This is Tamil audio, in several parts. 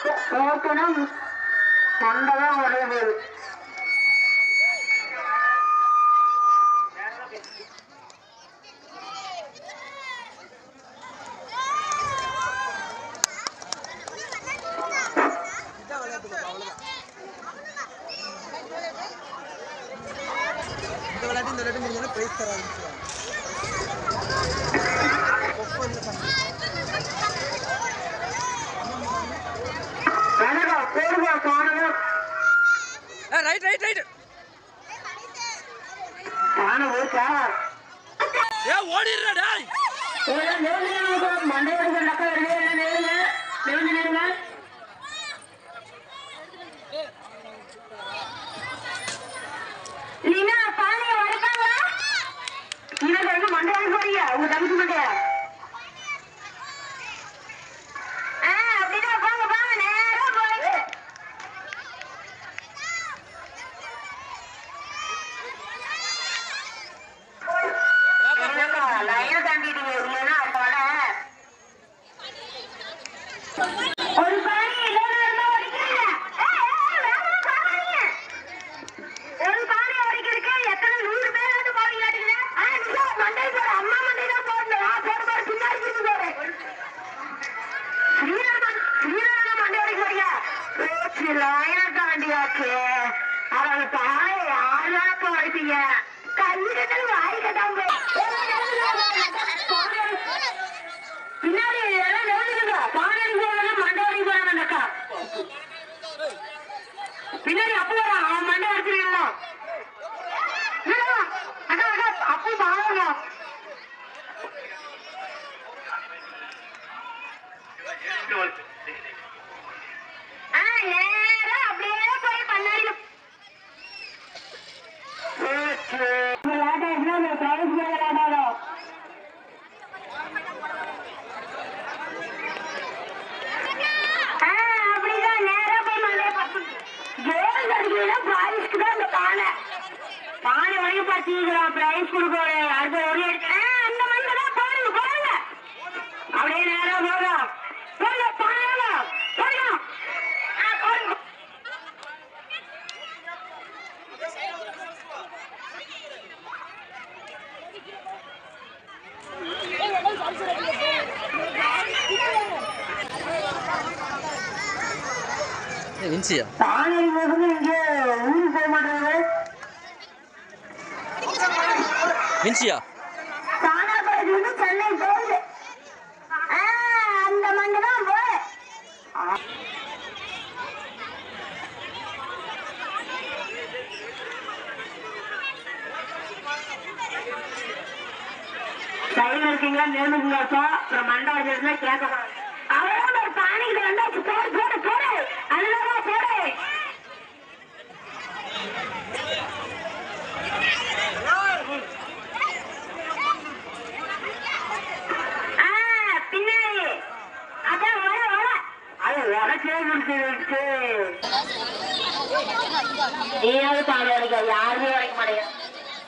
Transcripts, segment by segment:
போக்கணும் மண்டதான் உடையுது இந்த விளையாட்டு இந்த விளையாட்டு முடிஞ்சோன்னா பிரைஸ் தர ஆரம்பிச்சு ரைட் ரைட் ஏ ஓடிடுறா டேய். மண்டையோட நக்கா வருது என்ன நேருங்க? நேர்ந்து நேருங்க நீனா பானைய வளர்க்காங்களா நீங்க எங்க மண்டையாடி போறீங்க உங்க தம்பிக்கு மண்டைய ஆ அப்படிதான் போங்க போங்க நேரா போய் லைனை தாண்டிட்டீங்க இல்லைன்னா அப்போட ஒரு பானை ஏதோ இருந்தா உடைக்கிறீங்க ஏய், ஏய், வேகமா பாருங்க. ஒரு பானை உடைக்கிறதுக்கு எத்தனை நூறு பேர் வந்து போவீங்களாட்டுங்க ஆ நீங்க மண்டை போற அம்மா மண்டை தான் போடணும் ஆ போட போற பின்னாடி இருந்து போறேன் ஸ்ரீராமன் ஸ்ரீராமன் மண்டை உடைக்க போறீங்க பேச்சு லைனை தாண்டியாச்சு அவங்க பானை யாராக்க உடைப்பீங்க கல்லு கட்டல் வாய் கட்டாம பின்னாடி எல்லாம் நெருங்குங்க பானை அடிக்க மண்டை அடிக்க போறாங்க அக்கா பின்னாடி அப்போ வரான் அவன் மண்டை அடிச்சிருக்கீங்களா அக்கா அக்கா அப்போ பாருங்க ஆ நேரா அப்படியே போய் பண்ணாடி ஆ, அப்படிதான் நேரா போய் மண்டையை பத்து- கோல் அடிக்கிறதுனா பிரைஸ்க்கு தான் இந்த பானை. பானை வாங்கி பாத்தீங்களா, பிரைஸ் கொடுக்கணும். அடுத்த ஒரு அந்த மண்டை தான் போடுங்க, போடுங்க. அப்படியே நேரா போதும் போடுங்க, பானையில. போடுங்க. ஆ, போடுங்க. வின்சியா பானை போகுது, இங்க ஊருக்கு போக மாட்டேங்குது தானாபுரத்துலேருந்து சென்னை போகுது. ஆ, அந்த மண்டை தான் போகுது. நேர்ந்து இருக்கீங்களா அப்புறம் மண்டை வச்சிருந்தா அவரோட அவ்வளோ வந்து பானைக்கு வந்தாச்சு போடு போடு போடு அதுதான் போடு ஆ, பின்னாடி அதான் வர வர அது உடச்சே கொடுத்துருக்கு நீயாவது பாடு உடைக்க யாருமே உடைக்க மாட்டேங்க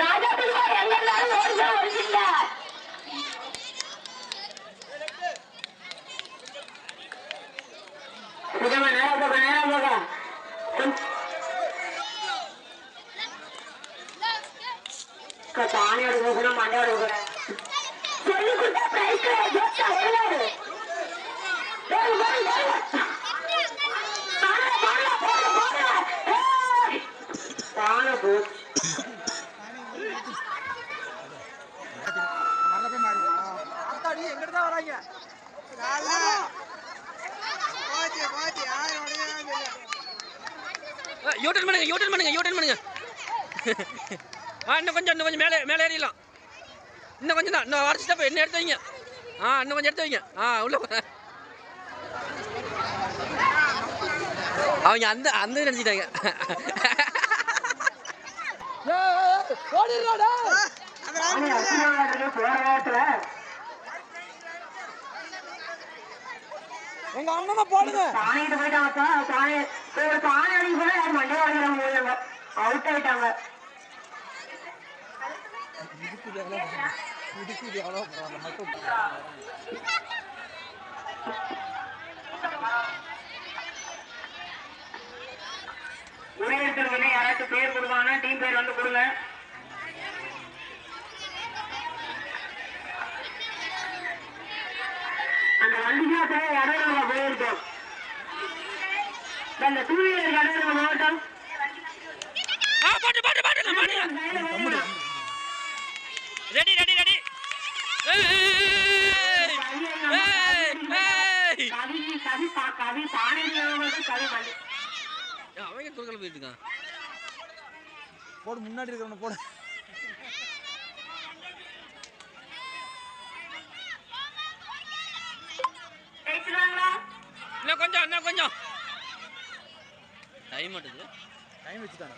ராஜா பிள்ளை எங்க இருந்தாலும் ஓடிதான் ஒழிச்சிங்க சுத்தமா நேரம் போக நேரம் போக பானையோட போகணும் மண்டையோட போகிறேன் சொல்லி கொடுத்தா பிரைஸ் ஜோட்டா எவ்வளவு போடு, போடு, போடு. பானை, பானை, போடு, போடு. ஏய். பானை போச்சு மரண போய் மாறி ஆத்தாடி எங்கிட்ட தான் வராங்க நல்லா பாத்தி பாத்தி யாரும் உடையாங்க யூட்டன் பண்ணுங்க யூட்டன் பண்ணுங்க யூட்டன் பண்ணுங்க ஆ இன்னும் கொஞ்சம் இன்னும் கொஞ்சம் மேலே மேலே ஏறிடலாம். இன்னும் கொஞ்சம் தான் இன்னும் வரைச்சிட்டா போய் என்ன எடுத்து வைங்க? ஆ இன்னும் கொஞ்சம் எடுத்து வைங்க. ஆ உள்ள அவங்க அந்த அந்த நினச்சிட்டாங்க எங்க அண்ணனை போடுங்க. பானை ஒரு பானை அடிக்க போல யாரும் மண்டையை உடைக்கிறாங்க முடியலங்க அவுட் ஆயிட்டாங்க மட்டும் எல்லாத்துக்கும் பேர் கொடுப்பாங்க டீம் பேர் வந்து கொடுங்க அந்த வண்டிக்கு போய் இடையில போயிருக்கோம் அந்த டூ வீலர் இடையில மாவட்டம் ரெடி ரெடி ரெடி அவங்க குறுக்கல போயிருக்கான் போடு முன்னாடி இருக்கிறவன போடு. இன்னும் கொஞ்சம் இன்னும் கொஞ்சம். டைம் மாட்டுது. டைம் வச்சுட்டானா?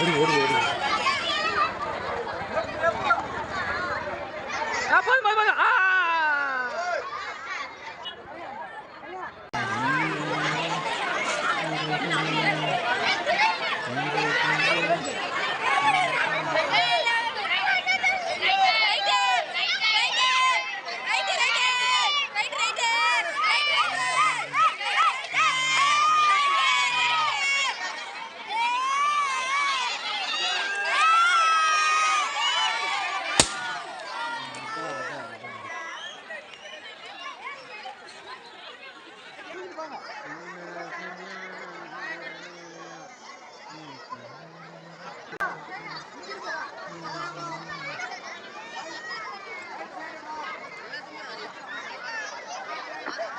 ஓடி ஓடி ஓடி.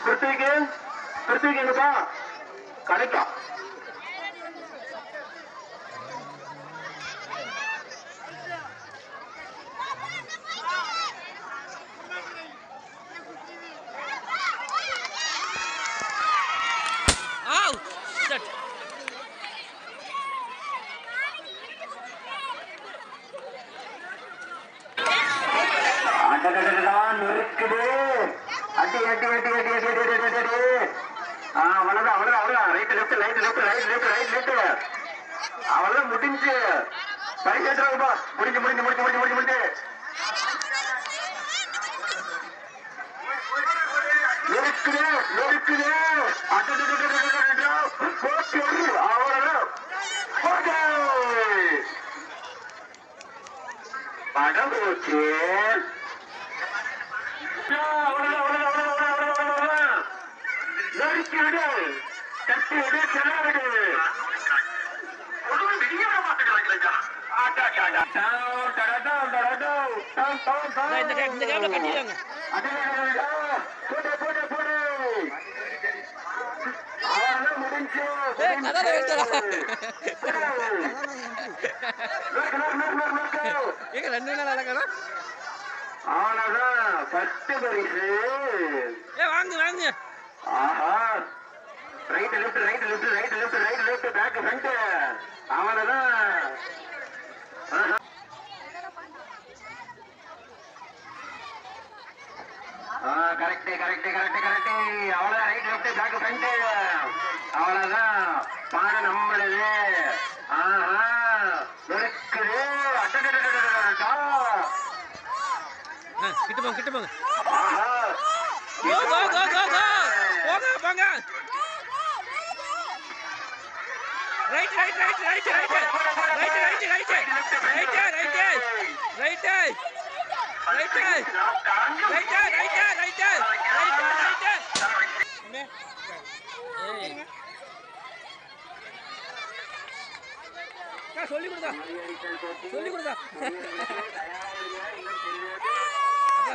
கிருத்திக்கு கிருத்திக்கு எங்கப்பா கரெக்டா நொறுக்குது. அடி, அடி, அடி, அடி, அடி, அடி, அடி, அடி, அவ்வளவுதான், அவ்வளவுதான், அவ்வளவுதான். Right, left, right, left, right, left, right, left. அவ்வளவுதான் முடிஞ்சு சரி முடிஞ்சு முடிஞ்சு முடிஞ்சு முடிஞ்சு முடிஞ்சு முடிஞ்சு. படம் போச்சு. நறுக்கு, நறுக்கு. ஏங்க ரெண்டு நாள் நடக்கணும் அவ்வளவுதான் பத்து பரிசு ஏ வாங்க வாங்க ஆஹா right left right left right left right left back front அவனதான். Correct correct correct correct அவ்வளவுதான் ரைட் லெஃப்ட் பேக் ஃப்ரண்ட் அவ்வளவுதான் பாடம் நம்மளது. ஆஹா. இருக்குது அடடடடடடடா. கிட்ட போங்க கிட்ட போங்க போங்க போங்க right right right right right right right right right right right right right right right சொல்லி கொடுதா சொல்லி கொடுதா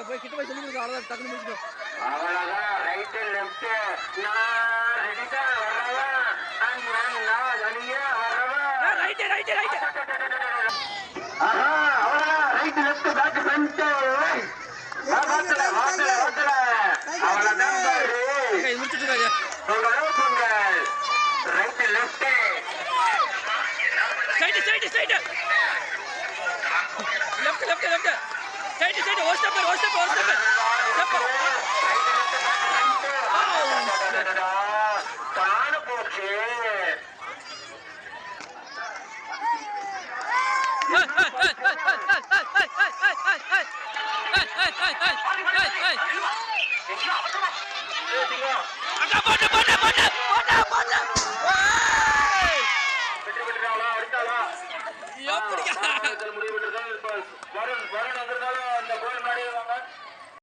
போய் கிட்ட போய் சொல்லி கொடுக்க அவ்வளோதான் டக்குனு முடிச்சிடும் அவ்வளோதான் ரைட்டு லெஃப்ட்டு நான் ரெடி தான் வரவன் நான் வெளியே வரவன் ரைட்டு ரைட்டு ரைட்டு ஆஹா அவ்வளோதான் right left back front side side ఓ స్టెప్పర్ ఓ స్టెప్పర్ ఓ స్టెప్పర్ స్టెప్పర్ అక్కడ పట్టు పట్టు పట్టు పట్టు